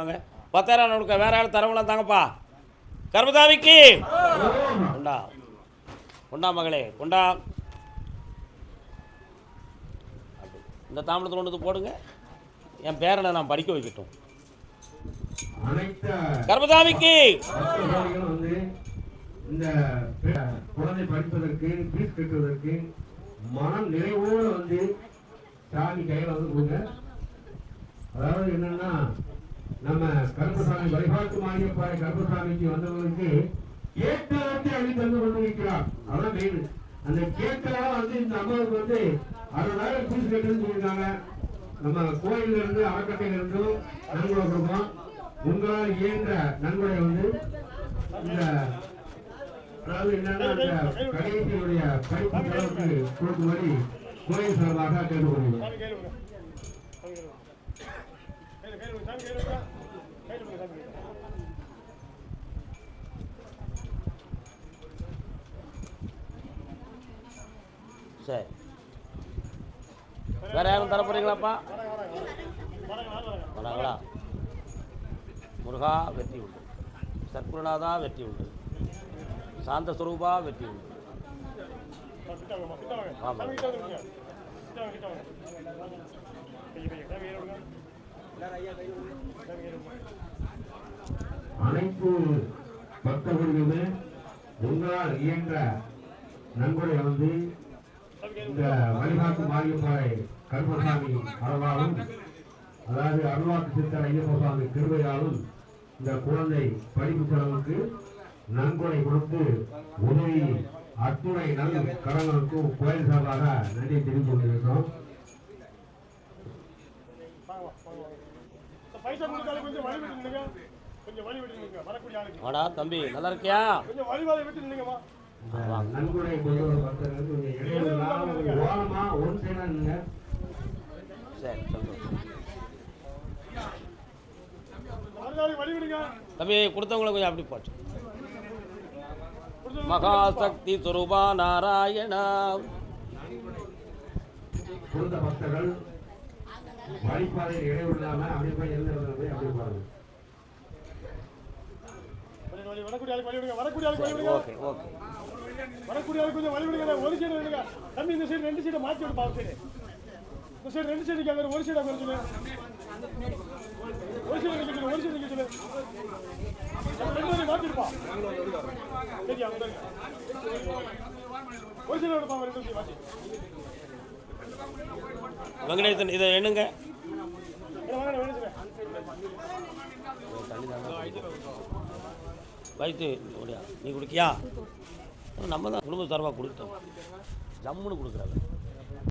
வாங்க பத்தாயிரம் கொடுக்க வேற ஆள் தரவலாம் தாங்கப்பா. கர்மதாமிக்கு கொண்டா. கொண்டா மகளே கொண்டா. இந்த தாம்பளத்தில் கொண்டு போடுங்க. என் பேரனை நான் படிக்க வைக்கட்டும். கர்மதாமிக்கு இந்த குழந்தை படிப்பதற்கு ஃபீஸ் கட்டுவதற்கு மனம் நிறைவோடு வந்து சாமி கையில் வந்து கொடுங்க. அதாவது என்னன்னா நம்ம கருப்பசாமி வழிபாட்டு மாரியப்பாறை கருப்பசாமிக்கு வந்தவங்களுக்கு கேட்டவற்றை அள்ளி தந்து கொண்டு இருக்கிறார். அதான் மெயின் அந்த கேட்டவா வந்து இந்த அம்மாவுக்கு வந்து அறுபதாயிரம் பீஸ் கட்டுன்னு சொல்லியிருக்காங்க. நம்ம கோயில்ல இருந்து அறக்கட்டையில இருந்தும் நன்கொடை கொடுப்போம் உங்களால் இயன்ற நன்கொடை வந்து இந்த அதாவது என்னன்னா அந்த கடைசியுடைய படிப்பு செலவுக்கு கொடுக்கும்படி கோயில் சார்பாக கேட்டுக்கொள்கிறோம். சரி. வேற யாரும் தர போறீங்களாப்பா? வராங்களா முருகா வெற்றி உண்டு. சர்க்குருநாதா வெற்றி உண்டு. சாந்த சுரூபா வெற்றி உண்டு. ஆமாம். அனைத்து பக்தர்களுமே உங்களால் இயன்ற நன்கொடை வந்து இந்த வழிகாட்டு மாரியப்பாறை கருப்பசாமி அருளாலும் அதாவது அருள்வாக்கு சித்தர் ஐயப்பசாமி கிருபையாலும் இந்த குழந்தை படிப்பு செலவுக்கு நன்கொடை கொடுத்து உதவி அத்துணை நல் கடங்களுக்கும் கோயில் சார்பாக நன்றி தெரிவித்துக் கொண்டிருக்கிறோம் பைசா கொடுத்தாலும் கொஞ்சம் வழி விட்டு நில்லுங்க. கொஞ்சம் வழி விட்டு நில்லுங்க. வரக்கூடிய ஆளுக்கு வாடா தம்பி நல்லா இருக்கியா? கொஞ்சம் வழிவாதை விட்டு நில்லுங்கம்மா. நன்கொடை கொண்டு வரும் பக்தர்களுக்கு கொஞ்சம் கொஞ்சம் ஓரமா ஒன் சைடா விடுங்க தம்பி கொடுத்தவங்கள கொஞ்சம் அப்படி போச்சு மகாசக்தி சுரூபா நாராயணா. கொடுத்த பக்தர்கள் வழிபாதையில் இடையூறு இல்லாம அப்படியே போய் எழுந்திருந்தது போய் அப்படியே பாருங்க கொஞ்சம் வழி வரக்கூடிய ஆளுக்கு வழி விடுங்க வரக்கூடிய ஆளுக்கு வழி விடுங்க ஓகே ஓகே. வரக்கூடிய கொஞ்சம் வழி விடுங்க ஒரு சைடு விடுங்க. தம்பி இந்த சைடு ரெண்டு சைடை மாற்றி விடுப்பா ஒரு சைடு இந்த சைடு ரெண்டு சைடு கேட்குற ஒரு சைடு அங்கே சொல்லு ஒரு சைடு நிற்க சொல்லு ஒரு சைடு நிற்க சொல்லு ரெண்டு பேரும் மாற்றி இருப்பா சரியா வந்து ஒரு சைடு விடுப்பா ரெண்டு சைடு மாற்றி வெங்கடேசன் இதை எண்ணுங்க. ஓடியா நீ குடிக்கியா? நம்ம தான் குடும்ப சார்பாக கொடுத்தோம் ஜம்முன்னு கொடுக்குறாங்க.